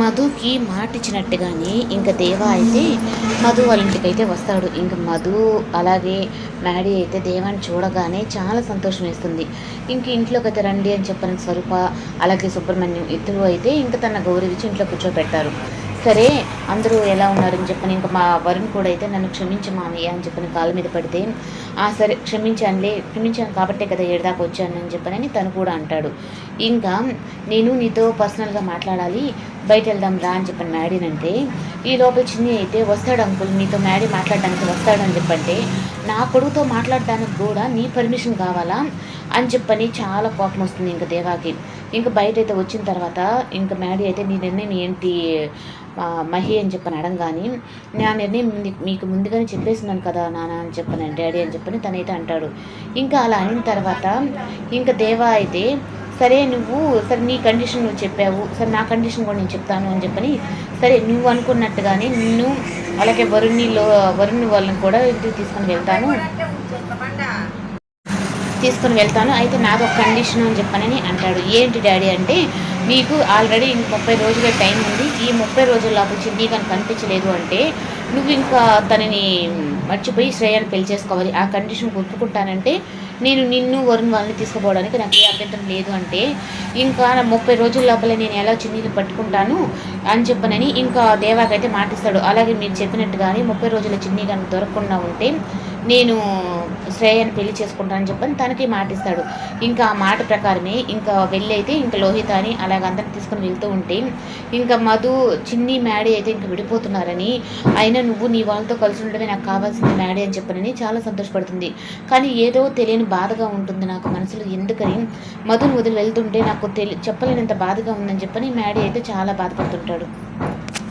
మధుకి మాట ఇచ్చినట్టుగానే ఇంకా దేవ అయితే మధు వాళ్ళ ఇంటికి అయితే వస్తాడు. ఇంకా మధు అలాగే మ్యాడీ అయితే దేవాన్ని చూడగానే చాలా సంతోషం వేస్తుంది. ఇంక ఇంట్లోకి అయితే రండి అని చెప్పిన స్వరూప అలాగే సుబ్రహ్మణ్యం ఇద్దరు అయితే ఇంకా తన గౌరవించి ఇంట్లో కూర్చోబెట్టారు సరే అందరూ ఎలా ఉన్నారని చెప్పని ఇంకా మా వరుణ్ కూడా అయితే నన్ను క్షమించు మామయ్య అని చెప్పని కాళ్ళ మీద పడితే ఆ సరే క్షమించానులే క్షమించాను కాబట్టే కదా ఏడదాకా వచ్చాను అని చెప్పనని తను కూడా అంటాడు. ఇంకా నేను నీతో పర్సనల్గా మాట్లాడాలి బయట వెళ్దాం రా అని చెప్పని మ్యాడీనంటే ఈ లోపల చిన్ని అయితే వస్తాడు అంకుల్ మీతో మ్యాడీ మాట్లాడడానికి వస్తాడని చెప్పంటే నా కొడుకుతో మాట్లాడడానికి కూడా నీ పర్మిషన్ కావాలా? అని చెప్పని చాలా కోపం వస్తుంది ఇంకా దేవాకి. ఇంకా బయట అయితే వచ్చిన తర్వాత ఇంకా మ్యాడీ అయితే నీ నిర్ణయం ఏంటి మహి? అని చెప్పని అడగాని నా నిర్ణయం మీకు ముందుగానే చెప్పేసినాను కదా నాన్న అని చెప్పని డాడీ అని చెప్పని తనైతే అంటాడు. ఇంకా అలా అనిన తర్వాత ఇంకా దేవా అయితే సరే నువ్వు సరే నీ కండిషన్ నువ్వు చెప్పావు. సరే నా కండిషన్ కూడా నేను చెప్తాను అని చెప్పని సరే నువ్వు అనుకున్నట్టుగానే నిన్ను అలాగే వరుణ్నిలో వరుణ్ వాళ్ళని కూడా ఇంటికి తీసుకొని వెళ్తాను. తీసుకొని వెళ్తాను. అయితే నాది ఒక కండిషన్ అని చెప్పనని అంటాడు. ఏంటి డాడీ అంటే నీకు ఆల్రెడీ ఇంక ముప్పై రోజుల టైం ఉంది. ఈ ముప్పై రోజుల లోపల చిన్ని కానీ కనిపించలేదు అంటే నువ్వు ఇంకా తనని మర్చిపోయి శ్రేయాన్ని పెళ్ళి చేసుకోవాలి. ఆ కండిషన్ ఒప్పుకుంటానంటే నేను నిన్ను వరుణ్ వాళ్ళని తీసుకుపోవడానికి నాకు ఏ అభ్యంతరం లేదు అంటే ఇంకా నా ముప్పై రోజుల లోపల నేను ఎలా చిన్నీని పట్టుకుంటాను అని చెప్పనని ఇంకా దేవాకైతే మాటిస్తాడు. అలాగే మీరు చెప్పినట్టుగానే ముప్పై రోజుల చిన్ని కానీ దొరకకుండా ఉంటే నేను శ్రేయాన్ని పెళ్ళి చేసుకుంటానని చెప్పని తనకి మాటిస్తాడు. ఇంకా ఆ మాట ప్రకారమే ఇంకా వెళ్ళి అయితే ఇంకా లోహితాని అలా అలాగ అందరిని తీసుకొని వెళ్తూ ఉంటే ఇంకా మధు చిన్ని మ్యాడీ అయితే ఇంకా విడిపోతున్నారని అయినా నువ్వు నీ వాళ్ళతో కలిసి ఉండడమే నాకు కావాల్సింది మ్యాడీ అని చెప్పనని చాలా సంతోషపడుతుంది. కానీ ఏదో తెలియని బాధగా ఉంటుంది నాకు మనసులో ఎందుకని మధుని వదిలి వెళ్తుంటే నాకు తెలి చెప్పలేనంత బాధగా ఉందని చెప్పని మ్యాడీ అయితే చాలా బాధపడుతుంటాడు.